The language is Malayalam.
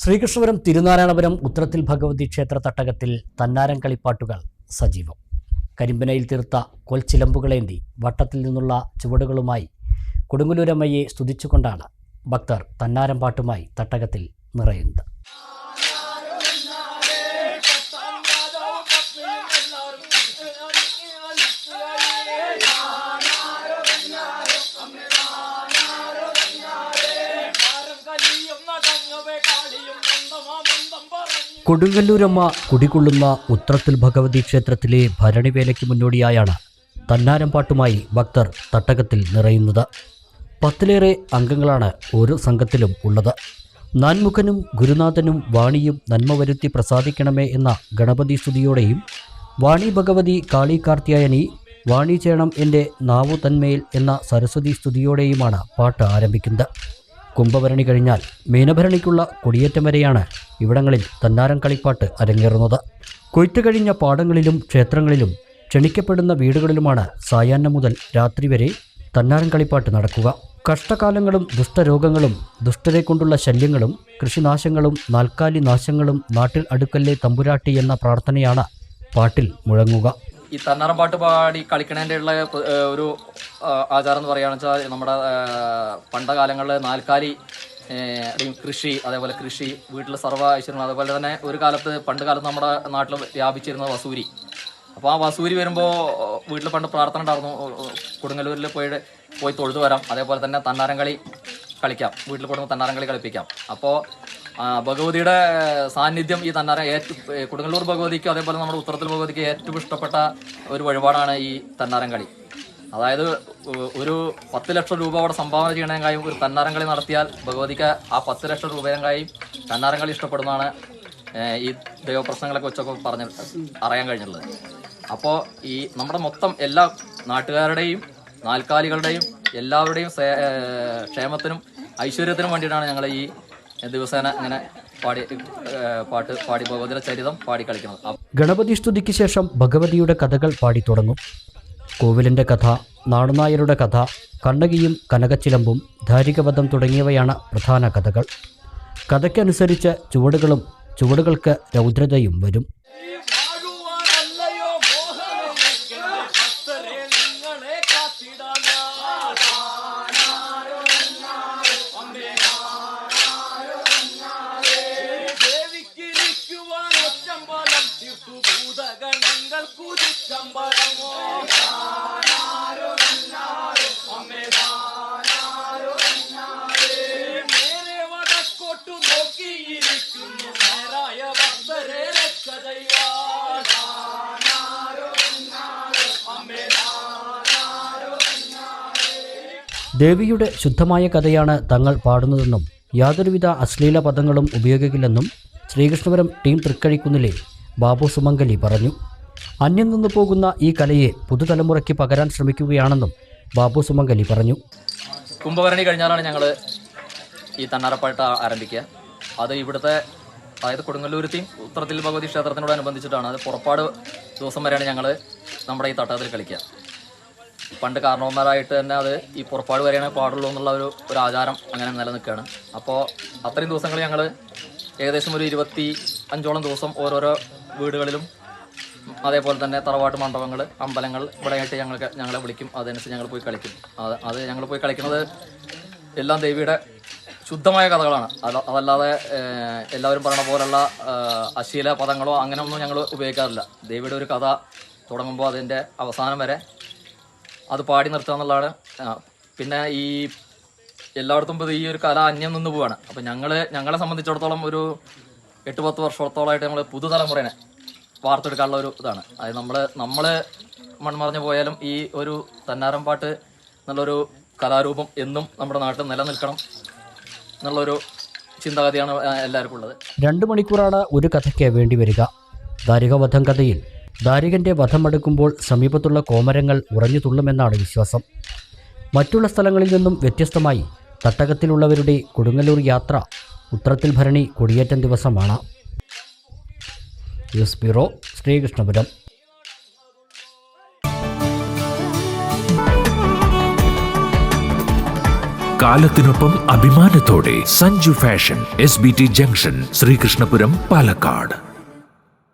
ശ്രീകൃഷ്ണപുരം തിരുനാരായണപുരം ഉത്രത്തിൽ ഭഗവതി ക്ഷേത്ര തട്ടകത്തിൽ തന്നാരം കളിപ്പാട്ടുകൾ സജീവം. കരിമ്പനയിൽ തീർത്ത കൊൽച്ചിലമ്പുകളേന്തി വട്ടത്തിൽ നിന്നുള്ള ചുവടുകളുമായി കൊടുങ്ങല്ലൂരമ്മയെ സ്തുതിച്ചുകൊണ്ടാണ് ഭക്തർ തന്നാരം പാട്ടുമായി തട്ടകത്തിൽ നിറയുന്നത്. കൊടുങ്ങല്ലൂരമ്മ കുടികൊള്ളുന്ന ഉത്രത്തിൽ ഭഗവതി ക്ഷേത്രത്തിലെ ഭരണിവേലയ്ക്ക് മുന്നോടിയായാണ് തന്നാരം പാട്ടുമായി ഭക്തർ തട്ടകത്തിൽ നിറയുന്നത്. പത്തിലേറെ അംഗങ്ങളാണ് ഓരോ സംഘത്തിലും ഉള്ളത്. നാൻമുഖനും ഗുരുനാഥനും വാണിയും നന്മ വരുത്തി പ്രസാദിക്കണമേ എന്ന ഗണപതി സ്തുതിയോടെയും വാണി ഭഗവതി കാളി കാർത്തിയായനി വാണി ചേണം എന്റെ നാവു തന്മേൽ എന്ന സരസ്വതി സ്തുതിയോടെയുമാണ് പാട്ട് ആരംഭിക്കുന്നത്. കുംഭഭരണി കഴിഞ്ഞാൽ മീനഭരണിക്കുള്ള കൊടിയേറ്റം വരെയാണ് ഇവിടങ്ങളിൽ തന്നാരം കളിപ്പാട്ട് അരങ്ങേറുന്നത്. കൊയ്ത്തു കഴിഞ്ഞ പാടങ്ങളിലും ക്ഷേത്രങ്ങളിലും ക്ഷണിക്കപ്പെടുന്ന വീടുകളിലുമാണ് സായാഹ്നം മുതൽ രാത്രി വരെ തന്നാരം കളിപ്പാട്ട് നടക്കുക. കഷ്ടകാലങ്ങളും ദുഷ്ടരോഗങ്ങളും ദുഷ്ടരെ കൊണ്ടുള്ള ശല്യങ്ങളും കൃഷിനാശങ്ങളും നാൽക്കാലി നാശങ്ങളും നാട്ടിൽ അടുക്കല്ലേ തമ്പുരാട്ടി എന്ന പ്രാർത്ഥനയാണ് പാട്ടിൽ മുഴങ്ങുക. ഈ തന്നാറം പാട്ട് പാടി കളിക്കണേന്റെ ഉള്ള ഒരു ആചാരം എന്ന് പറയുകയാണെന്ന് വെച്ചാൽ നമ്മുടെ പണ്ട കാലങ്ങളിൽ നാൽക്കാലി കൃഷി അതേപോലെ കൃഷി വീട്ടിൽ സർവ ഐശ്വര്യം അതേപോലെ തന്നെ ഒരു കാലത്ത് പണ്ട് കാലത്ത് നമ്മുടെ നാട്ടിൽ വ്യാപിച്ചിരുന്ന വസൂരി. അപ്പോൾ ആ വസൂരി വരുമ്പോൾ വീട്ടിൽ പണ്ട് പ്രാർത്ഥന ഉണ്ടായിരുന്നു കൊടുങ്ങല്ലൂരിൽ പോയി പോയി തൊഴുതു വരാം. അതേപോലെ തന്നെ തന്നാരം കളി കളിക്കാം. വീട്ടിൽ കൊടുക്കുമ്പോൾ തന്നാരം കളി കളിപ്പിക്കാം അപ്പോൾ ഭഗവതിയുടെ സാന്നിധ്യം ഈ തന്നാര ഏറ്റവും കൊടുങ്ങല്ലൂർ ഭഗവതിക്കും അതേപോലെ നമ്മുടെ ഉത്തരത്തിൽ ഭഗവതിക്ക് ഏറ്റവും ഇഷ്ടപ്പെട്ട ഒരു വഴിപാടാണ് ഈ തന്നാരം കളി. അതായത് ഒരു പത്ത് ലക്ഷം രൂപ അവിടെ സംഭാവന ചെയ്യണമെങ്കിൽ ഒരു തന്നാരം കളി നടത്തിയാൽ ഭഗവതിക്ക് ആ പത്ത് ലക്ഷം രൂപയെങ്കായും തന്നാരം കളി ഇഷ്ടപ്പെടുന്നതാണ് ഈ ദൈവപ്രശ്നങ്ങളൊക്കെ വെച്ചൊക്കെ പറഞ്ഞ് അറിയാൻ കഴിഞ്ഞിട്ടുള്ളത്. അപ്പോൾ ഈ നമ്മുടെ മൊത്തം എല്ലാ നാട്ടുകാരുടെയും നാൽക്കാലികളുടെയും എല്ലാവരുടെയും ക്ഷേമത്തിനും ഐശ്വര്യത്തിനും വേണ്ടിയിട്ടാണ് ഞങ്ങൾ ഈ ദിവസേന ഇങ്ങനെ പാടി പാട്ട് പാടി ഭഗവതിയുടെ ചരിതം പാടി കളിക്കുന്നത്. ഗണപതി സ്തുതിക്ക് ശേഷം ഭഗവതിയുടെ കഥകൾ പാടി തുടങ്ങും. കോവിലിന്റെ കഥ നാടുനായരുടെ കഥ കണ്ണകിയും കനകച്ചിലമ്പും ധാരികവധം തുടങ്ങിയവയാണ് പ്രധാന കഥകൾ. കഥയ്ക്കനുസരിച്ച് ചുവടുകളും ചുവടുകൾക്ക് രൗദ്രതയും വരും. ദേവിയുടെ ശുദ്ധമായ കഥയാണ് തങ്ങൾ പാടുന്നതെന്നും യാതൊരുവിധ അശ്ലീല പദങ്ങളും ഉപയോഗിക്കില്ലെന്നും ശ്രീകൃഷ്ണപുരം ടീം തൃക്കഴിക്കുന്നിലെ ബാബു സുമംഗലി പറഞ്ഞു. അന്യം നിന്നു പോകുന്ന ഈ കലയെ പുതുതലമുറയ്ക്ക് പകരാൻ ശ്രമിക്കുകയാണെന്നും ബാബു സുമംഗലി പറഞ്ഞു. കുംഭകരണി കഴിഞ്ഞാലാണ് ഞങ്ങൾ ഈ തന്നാറപ്പാട്ട് ആ- ആരംഭിക്കുക. അത് ഇവിടുത്തെ അതായത് കൊടുങ്ങല്ലൂരത്തെയും ഉത്തരത്തിൽ ഭഗവതി ക്ഷേത്രത്തിനോടനുബന്ധിച്ചിട്ടാണ്. അത് പുറപ്പാട് ദിവസം വരെയാണ് ഞങ്ങൾ നമ്മുടെ ഈ തട്ടകത്തിൽ കളിക്കുക. പണ്ട് കാരണവന്മാരായിട്ട് തന്നെ അത് ഈ പുറപ്പാട് വരെയാണ് പാടുള്ളൂ എന്നുള്ള ഒരു ഒരു ആചാരം അങ്ങനെ നിലനിൽക്കുകയാണ്. അപ്പോൾ അത്രയും ദിവസങ്ങൾ ഞങ്ങൾ ഏകദേശം ഒരു ഇരുപത്തി അഞ്ചോളം ദിവസം ഓരോരോ വീടുകളിലും അതേപോലെ തന്നെ തറവാട്ട് മണ്ഡപങ്ങൾ അമ്പലങ്ങൾ ഇവിടെയായിട്ട് ഞങ്ങൾക്ക് ഞങ്ങളെ വിളിക്കും. അതനുസരിച്ച് ഞങ്ങൾ പോയി കളിക്കും. അത് അത് ഞങ്ങൾ പോയി കളിക്കുന്നത് എല്ലാം ദേവിയുടെ ശുദ്ധമായ കഥകളാണ്. അത് അതല്ലാതെ എല്ലാവരും പറയണ പോലുള്ള അശീല പദങ്ങളോ അങ്ങനെ ഒന്നും ഞങ്ങൾ ഉപയോഗിക്കാറില്ല. ദേവിയുടെ ഒരു കഥ തുടങ്ങുമ്പോൾ അതിന്റെ അവസാനം വരെ അത് പാടി നിർത്തുക എന്നുള്ളതാണ്. പിന്നെ ഈ എല്ലായിടത്തും ഈ ഒരു കല അന്യം നിന്ന് പോവാണ്. അപ്പം ഞങ്ങൾ ഞങ്ങളെ സംബന്ധിച്ചിടത്തോളം ഒരു എട്ട് പത്ത് വർഷത്തോളമായിട്ട് നമ്മൾ പുതുതലമുറേനെ വാർത്തെടുക്കാനുള്ള ഒരു ഇതാണ്. അതായത് നമ്മൾ നമ്മൾ മൺമറഞ്ഞു പോയാലും ഈ ഒരു തന്നാരം പാട്ട് എന്നുള്ളൊരു കലാരൂപം എന്നും നമ്മുടെ നാട്ടിൽ നിലനിൽക്കണം എന്നുള്ളൊരു ചിന്താഗതിയാണ് എല്ലാവർക്കും ഉള്ളത്. രണ്ട് മണിക്കൂറാണ് ഒരു കഥയ്ക്ക് വേണ്ടി വരിക. ദാരികവധം കഥയിൽ. ദാരികന്റെ വധമടുക്കുമ്പോൾ സമീപത്തുള്ള കോമരങ്ങൾ ഉറഞ്ഞു തുള്ളുമെന്നാണ് വിശ്വാസം. മറ്റുള്ള സ്ഥലങ്ങളിൽ നിന്നും വ്യത്യസ്തമായി തട്ടകത്തിലുള്ളവരുടെ കൊടുങ്ങല്ലൂർ യാത്ര ഉത്രത്തിൽ ഭരണി കൊടിയേറ്റം ദിവസമാണ്. News bureau Sreekrishnapuram. കാലത്തിനൊപ്പം അഭിമാനത്തോടെ Sanju fashion S B T junction Sreekrishnapuram Palakkad.